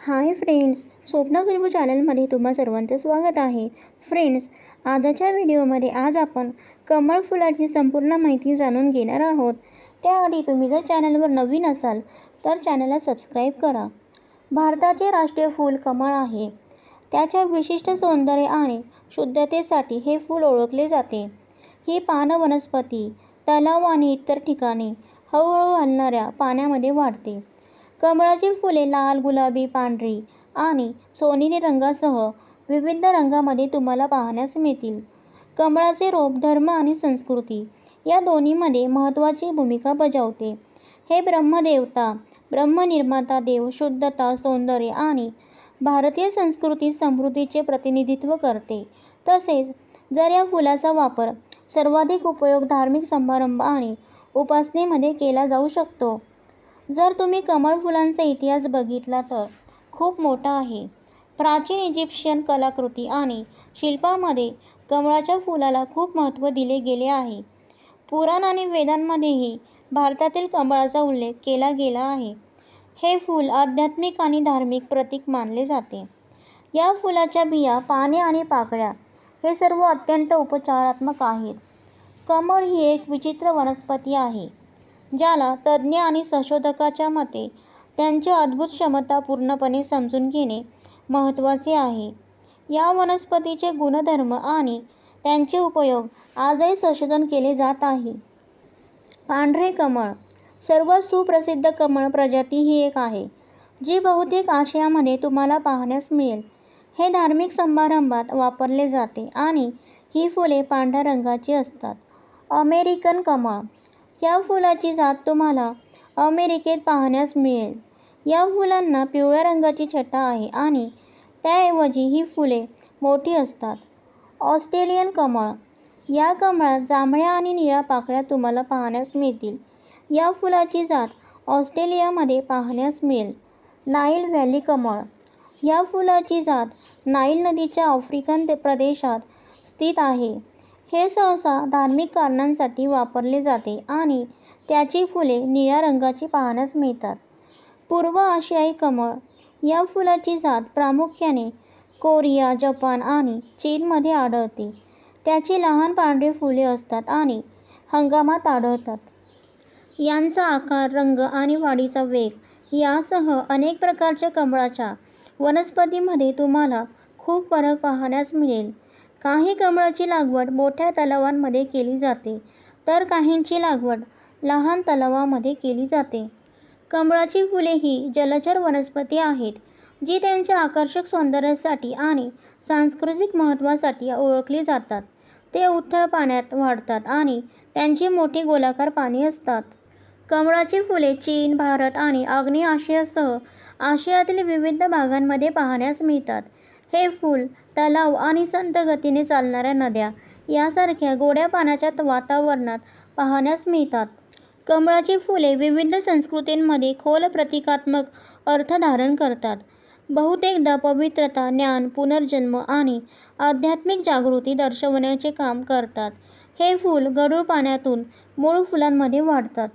Hi friends स्वप्न गुरु चॅनलमध्ये तुम्हा सर्वांचं स्वागत आहे. फ्रेंड्स आजच्या व्हिडिओमध्ये आज आपण कमळ फुलाची संपूर्ण माहिती जाणून घेणार आहोत. त्याआधी तुम्ही जर चॅनलवर नवीन असाल तर चॅनलला सबस्क्राईब करा. भारताचे राष्ट्रीय फूल कमळ आहे. त्याच्या विशिष्ट सौंदर्य आणि शुद्धतेसाठी हे फूल ओळखले जाते. ही पान वनस्पती तलाव आणि इतर ठिकाणी हळूहळू हलणाऱ्या पाण्यामध्ये वाढते. कमळाची फुले लाल गुलाबी पांढरी आणि सोनेरी रंगासह विविध रंगामध्ये तुम्हाला पाहण्यास मिळतील. कमळाचे रोप धर्म आणि संस्कृती या दोन्हीमध्ये महत्त्वाची भूमिका बजावते. हे ब्रह्मदेवता ब्रह्मनिर्माता देव शुद्धता सौंदर्य आणि भारतीय संस्कृती समृद्धीचे प्रतिनिधित्व करते. तसेच जर या फुलाचा वापर सर्वाधिक उपयोग धार्मिक समारंभ आणि उपासनेमध्ये केला जाऊ शकतो जर तुम्ही कमळ फुलांचा इतिहास बघितला तर खूप मोठा आहे. प्राचीन इजिप्शियन कलाकृती आणि शिल्पामध्ये कमळाच्या फुलाला खूप महत्त्व दिले गेले आहे. पुराण आणि वेदांमध्येही भारतातील कमळाचा उल्लेख केला गेला आहे. हे फूल आध्यात्मिक आणि धार्मिक प्रतीक मानले जाते. या फुलाच्या बिया पाने आणि पाकळ्या हे सर्व अत्यंत उपचारात्मक आहेत. कमळ ही एक विचित्र वनस्पती आहे. ज्याला तज्ज्ञ आणि संशोधकाच्या मते त्यांच्या अद्भुत क्षमता पूर्णपणे समजून घेणे महत्त्वाचे आहे. या वनस्पतीचे गुणधर्म आणि त्यांचे उपयोग आजही संशोधन केले जात आहे. पांढरे कमळ सर्वात सुप्रसिद्ध कमळ प्रजाती ही एक आहे जी बहुतेक आशियामध्ये तुम्हाला पाहण्यास मिळेल. हे धार्मिक समारंभात वापरले जाते आणि ही फुले पांढऱ्या रंगाची असतात. अमेरिकन कमळ या फुलाची जात तुम्हाला अमेरिकेत पाहण्यास मिळेल. या फुलांना पिवळ्या रंगाची छटा आहे आणि त्याऐवजी ही फुले मोठी असतात. ऑस्ट्रेलियन कमळ. या कमळात जांभळ्या आणि निळ्या पाकळ्या तुम्हाला पाहण्यास मिळतील. या फुलाची जात ऑस्ट्रेलियामध्ये पाहण्यास मिळेल. नाईल व्हॅली कमळ. या फुलाची जात नाईल नदीच्या आफ्रिकन प्रदेशात स्थित आहे. हे सहसा धार्मिक कारणांसाठी वापरले जाते आणि त्याची फुले निळ्या रंगाची पाहण्यास मिळतात. पूर्व आशियाई कमळ या फुलाची जात प्रामुख्याने कोरिया जपान आणि चीनमध्ये आढळते. त्याची लहान पांढरी फुले असतात आणि हंगामात आढळतात. यांचा आकार रंग आणि वाढीचा वेग यासह अनेक प्रकारच्या कमळाच्या वनस्पतीमध्ये तुम्हाला खूप फरक पाहण्यास मिळेल. काही कमळाची लागवड मोठ्या तलावांमध्ये केली जाते तर काहींची लागवड लहान तलावामध्ये केली जाते. कमळाची फुले ही जलचर वनस्पती आहेत जी त्यांच्या आकर्षक सौंदर्यासाठी आणि सांस्कृतिक महत्त्वासाठी ओळखली जातात. ते उथळ पाण्यात वाढतात आणि त्यांची मोठी गोलाकार पाने असतात. कमळाची फुले चीन भारत आणि आग्नेय आशियासह आशियातील विविध भागांमध्ये पाहण्यास मिळतात. हे फूल तलाव आणि संथ गतीने चालणाऱ्या नद्या यासारख्या गोड्या पाण्याच्या वातावरणात पाहण्यास मिळतात. कमळाची फुले विविध संस्कृतींमध्ये खोल प्रतिकात्मक अर्थ धारण करतात. बहुतेकदा पवित्रता ज्ञान पुनर्जन्म आणि आध्यात्मिक जागृती दर्शवण्याचे काम करतात. हे फूल गढूळ पाण्यातून मूळ फुलांमध्ये वाढतात.